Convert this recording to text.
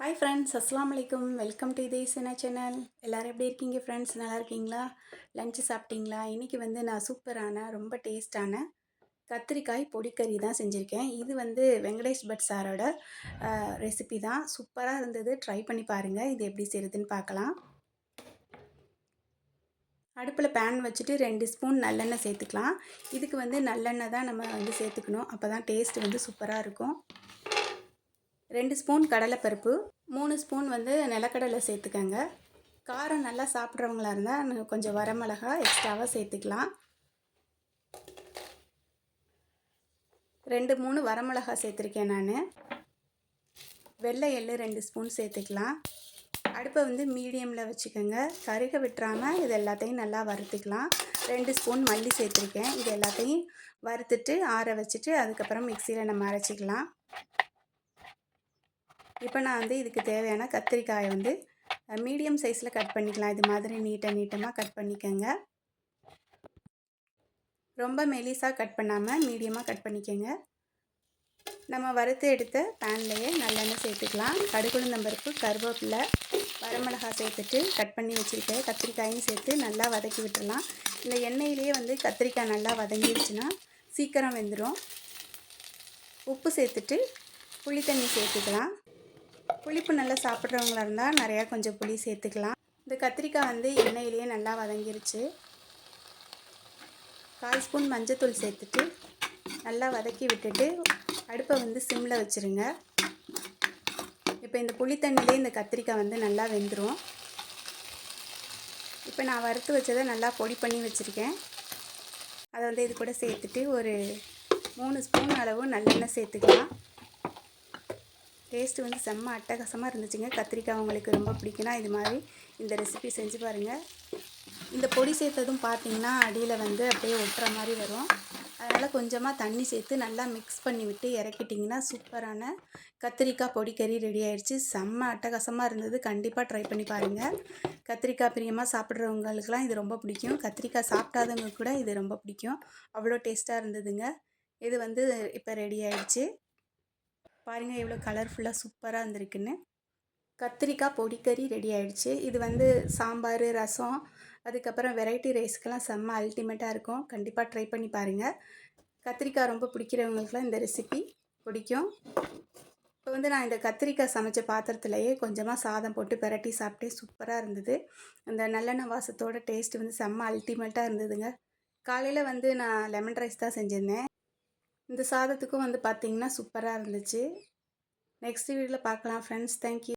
Hi friends அஸ்லாம் வலைக்கம் welcome to இதே சின்ன சேனல் எல்லோரும் எப்படி இருக்கீங்க ஃப்ரெண்ட்ஸ் நல்லா இருக்கீங்களா? லஞ்சு சாப்பிட்டீங்களா? இன்றைக்கி வந்து நான் சூப்பரான ரொம்ப டேஸ்டான கத்திரிக்காய் பொடிக்கறி தான் செஞ்சுருக்கேன். இது வந்து வெங்கடேஷ் பட் சாரோட ரெசிபி தான். சூப்பராக இருந்தது. ட்ரை பண்ணி பாருங்கள் இது எப்படி செய்யுதுன்னு பார்க்கலாம். அடுப்பில் பேன் வச்சுட்டு ரெண்டு ஸ்பூன் நல்லெண்ணெய் சேர்த்துக்கலாம். இதுக்கு வந்து நல்லெண்ணெய் தான் நம்ம வந்து சேர்த்துக்கணும். அப்போ தான் டேஸ்ட் வந்து சூப்பராக இருக்கும். ரெண்டு ஸ்பூன் கடலைப்பருப்பு மூணு ஸ்பூன் வந்து நிலக்கடலை சேர்த்துக்கங்க. காரம் நல்லா சாப்பிட்றவங்களா இருந்தால் கொஞ்சம் வரமிளகா எக்ஸ்ட்ராவாக சேர்த்துக்கலாம். ரெண்டு மூணு வரமிளகா சேர்த்துருக்கேன் நான். வெள்ளை எள்ளு ரெண்டு ஸ்பூன் சேர்த்துக்கலாம். அடுப்பை வந்து மீடியமில் வச்சுக்கோங்க. கருக விட்டுறாமல் இது எல்லாத்தையும் நல்லா வறுத்துக்கலாம். ரெண்டு ஸ்பூன் மல்லி சேர்த்துருக்கேன். இது எல்லாத்தையும் வறுத்துட்டு ஆற வச்சுட்டு அதுக்கப்புறம் மிக்சியில் நம்ம அரைச்சிக்கலாம். இப்போ நான் வந்து இதுக்கு தேவையான கத்திரிக்காயை வந்து மீடியம் சைஸில் கட் பண்ணிக்கலாம். இது மாதிரி நீட்டாக நீட்டமாக கட் பண்ணிக்கோங்க. ரொம்ப மெலிசாக கட் பண்ணாமல் மீடியமாக கட் பண்ணிக்கோங்க. நம்ம வறுத்து எடுத்த பேன்லேயே நல்லெண்ணெய் சேர்த்துக்கலாம். கடுகுளுந்தம்பருப்பு கருவேப்பிலை வரமிளகாய் சேர்த்துட்டு கட் பண்ணி வச்சுருக்க கத்திரிக்காயும் சேர்த்து நல்லா வதக்கி விட்டுடலாம் இந்த எண்ணெயிலேயே வந்து கத்திரிக்காய் நல்லா வதங்கிடுச்சுன்னா சீக்கிரம் வெந்துடும் உப்பு சேர்த்துட்டு புளி தண்ணி சேர்த்துக்கலாம். புளிப்பு நல்லா சாப்பிட்றவங்களா இருந்தால் நிறையா கொஞ்சம் புளி சேர்த்துக்கலாம். இந்த கத்திரிக்காய் வந்து எண்ணெயிலேயே நல்லா வதங்கிருச்சு. கால் ஸ்பூன் மஞ்சத்தூள் சேர்த்துட்டு நல்லா வதக்கி விட்டுட்டு அடுப்பை வந்து சிம்மில் வச்சுருங்க. இப்போ இந்த புளி தண்ணியிலே இந்த கத்திரிக்காய் வந்து நல்லா வெந்துடும் இப்போ நான் வறுத்து வச்சதை நல்லா பொடி பண்ணி வச்சுருக்கேன். அதை வந்து இது கூட சேர்த்துட்டு ஒரு மூணு ஸ்பூன் அளவு நல்லெண்ணெய் சேர்த்துக்கலாம். டேஸ்ட்டு வந்து செம்ம அட்டகாசமாக இருந்துச்சுங்க. கத்திரிக்காய் உங்களுக்கு ரொம்ப பிடிக்குன்னா இது மாதிரி இந்த ரெசிபி செஞ்சு பாருங்கள் இந்த பொடி சேர்த்ததும் பார்த்தீங்கன்னா அடியில் வந்து அப்படியே ஒட்டுற மாதிரி வரும். அதனால் கொஞ்சமாக தண்ணி சேர்த்து நல்லா மிக்ஸ் பண்ணி விட்டு இறக்கிட்டிங்கன்னா சூப்பரான கத்திரிக்காய் பொடிக்கறி ரெடி ஆயிடுச்சு. செம்ம அட்டகாசமாக இருந்தது. கண்டிப்பாக ட்ரை பண்ணி பாருங்கள் கத்திரிக்காய் பிரியமாக சாப்பிட்றவங்களுக்குலாம் இது ரொம்ப பிடிக்கும். கத்திரிக்காய் சாப்பிட்டாதவங்க கூட இது ரொம்ப பிடிக்கும். அவ்வளோ டேஸ்ட்டாக இருந்ததுங்க. இது வந்து இப்போ ரெடி ஆயிடுச்சு. பாருங்கள் எவ்வளோ கலர்ஃபுல்லாக சூப்பராக இருந்திருக்குன்னு. கத்திரிக்காய் பொடிக்கறி ரெடி ஆகிடுச்சு இது வந்து சாம்பார் ரசம் அதுக்கப்புறம் வெரைட்டி ரைஸ்க்கெல்லாம் செம்ம அல்டிமேட்டாக இருக்கும். கண்டிப்பாக ட்ரை பண்ணி பாருங்கள் கத்திரிக்காய் ரொம்ப பிடிக்கிறவங்களுக்குலாம் இந்த ரெசிபி பிடிக்கும். இப்போ வந்து நான் இந்த கத்திரிக்காய் சமைச்ச பாத்திரத்துலையே கொஞ்சமாக சாதம் போட்டு பெரட்டி சாப்பிட்டே சூப்பராக இருந்தது. அந்த நல்லெண்ணெய் வாசத்தோட டேஸ்ட் வந்து செம்ம அல்டிமேட்டாக இருந்ததுங்க. காலையில் வந்து நான் லெமன் ரைஸ் தான் செஞ்சுருந்தேன். இந்த சாதத்துக்கும் வந்து பார்த்திங்கன்னா சூப்பராக இருந்துச்சு. நெக்ஸ்ட் வீடியோவில் பார்க்கலாம் ஃப்ரெண்ட்ஸ் தேங்க்யூ